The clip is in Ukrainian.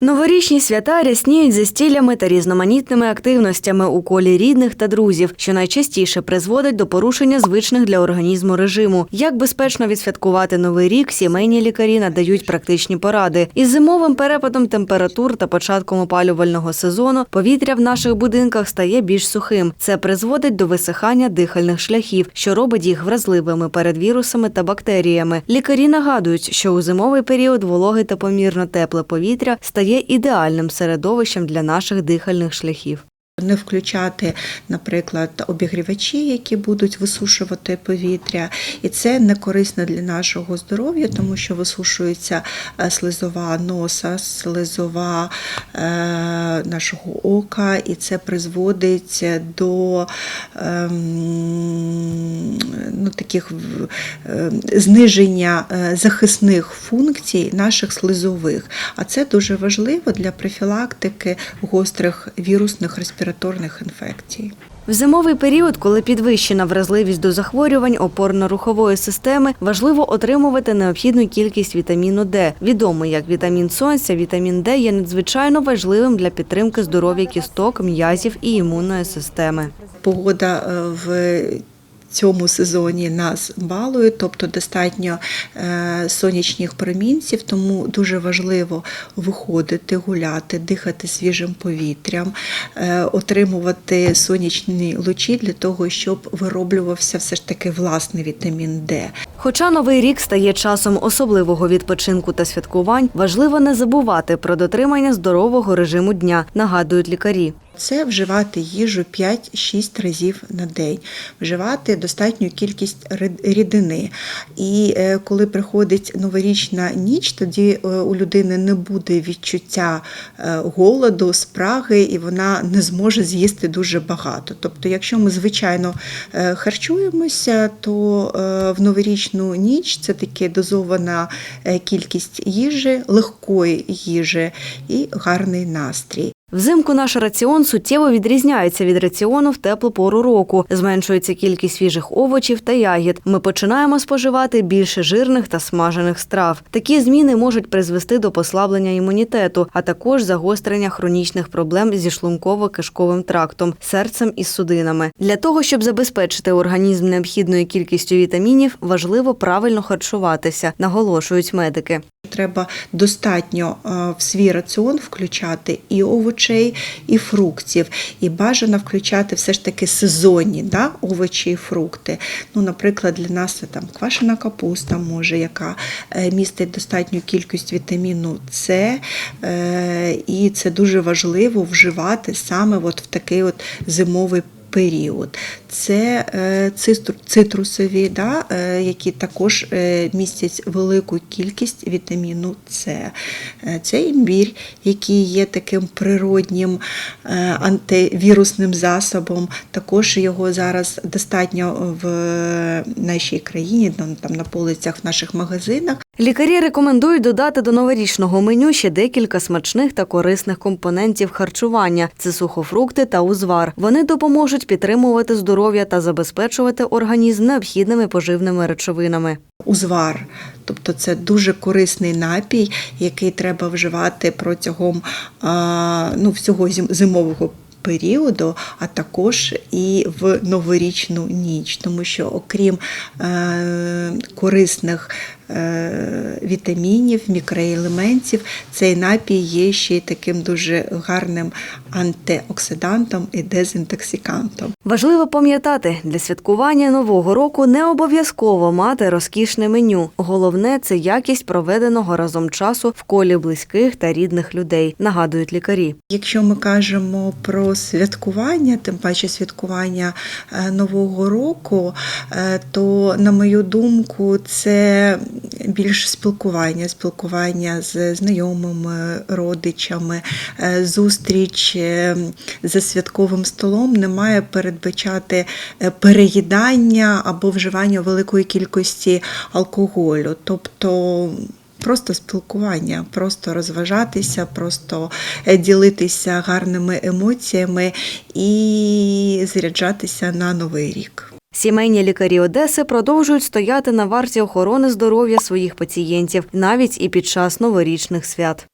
Новорічні свята рясніють застіллями та різноманітними активностями у колі рідних та друзів, що найчастіше призводить до порушення звичних для організму режиму. Як безпечно відсвяткувати новий рік, сімейні лікарі надають практичні поради. Із зимовим перепадом температур та початком опалювального сезону повітря в наших будинках стає більш сухим. Це призводить до висихання дихальних шляхів, що робить їх вразливими перед вірусами та бактеріями. Лікарі нагадують, що у зимовий період вологе та помірно тепле повітря стає ідеальним середовищем для наших дихальних шляхів. Не включати, наприклад, обігрівачі, які будуть висушувати повітря, і це не корисно для нашого здоров'я, тому що висушується е, слизова носа, слизова е, нашого ока, і це призводить до ем, ну, таких е, зниження захисних функцій наших слизових. А це дуже важливо для профілактики гострих вірусних респіраторних інфекцій. В зимовий період, коли підвищена вразливість до захворювань опорно-рухової системи, важливо отримувати необхідну кількість вітаміну Д. Відомий як вітамін сонця, вітамін Д є надзвичайно важливим для підтримки здоров'я кісток, м'язів і імунної системи. Погода е, в цьому сезоні нас балує, тобто достатньо е, сонячних промінців, тому дуже важливо виходити, гуляти, дихати свіжим повітрям, е, отримувати сонячні лучі для того, щоб вироблювався все ж таки власний вітамін Д. Хоча новий рік стає часом особливого відпочинку та святкувань, важливо не забувати про дотримання здорового режиму дня, нагадують лікарі. Це вживати їжу 5-6 разів на день, вживати достатню кількість рідини. І е, коли приходить новорічна ніч, тоді е, у людини не буде відчуття е, голоду, спраги, і вона не зможе з'їсти дуже багато. Тобто, якщо ми звичайно харчуємося, то в новорічну ніч це таке дозована е, кількість їжі, легкої їжі і гарний настрій. Взимку наш раціон суттєво відрізняється від раціону в теплу пору року. Зменшується кількість свіжих овочів та ягід. Ми починаємо споживати більше жирних та смажених страв. Такі зміни можуть призвести до послаблення імунітету, а також загострення хронічних проблем зі шлунково-кишковим трактом, серцем і судинами. Для того щоб забезпечити організм необхідною кількістю вітамінів, важливо правильно харчуватися, наголошують медики. Треба достатньо е, в свій раціон включати і овочей, і фруктів. І бажано включати все ж таки сезонні да, овочі і фрукти. Ну, наприклад, для нас це там квашена капуста, може, яка е, містить достатню кількість вітаміну С, е, і це дуже важливо вживати саме от в такий от зимовий період. Це е, цитрусові, да, е, які також е, містять велику кількість вітаміну С. Це імбір, який є таким природнім антивірусним засобом. Також його зараз достатньо в нашій країні, там на полицях в наших магазинах. Лікарі рекомендують додати до новорічного меню ще декілька смачних та корисних компонентів харчування це сухофрукти та узвар. Вони допоможуть підтримувати здоров'я та забезпечувати організм необхідними поживними речовинами. узвар. Тобто це дуже корисний напій, який треба вживати протягом ну, всього зимового періоду, а також і в новорічну ніч, тому що окрім е, корисних вітамінів, мікроелементів, цей напій є ще й таким дуже гарним антиоксидантом і дезінтоксикантом. Важливо пам'ятати, для святкування нового року не обов'язково мати розкішне меню. Головне це якість проведеного разом часу в колі близьких та рідних людей, нагадують лікарі. Якщо ми кажемо про святкування, тим паче святкування е, Нового року, е, то, на мою думку, це більш спілкування, спілкування з знайомими, родичами, е, зустріч е, за святковим столом не має передбачати е, переїдання або вживання великої кількості алкоголю. Тобто Просто спілкування, просто розважатися, просто ділитися гарними емоціями і заряджатися на новий рік. Сімейні лікарі Одеси продовжують стояти на варті охорони здоров'я своїх пацієнтів навіть і під час новорічних свят.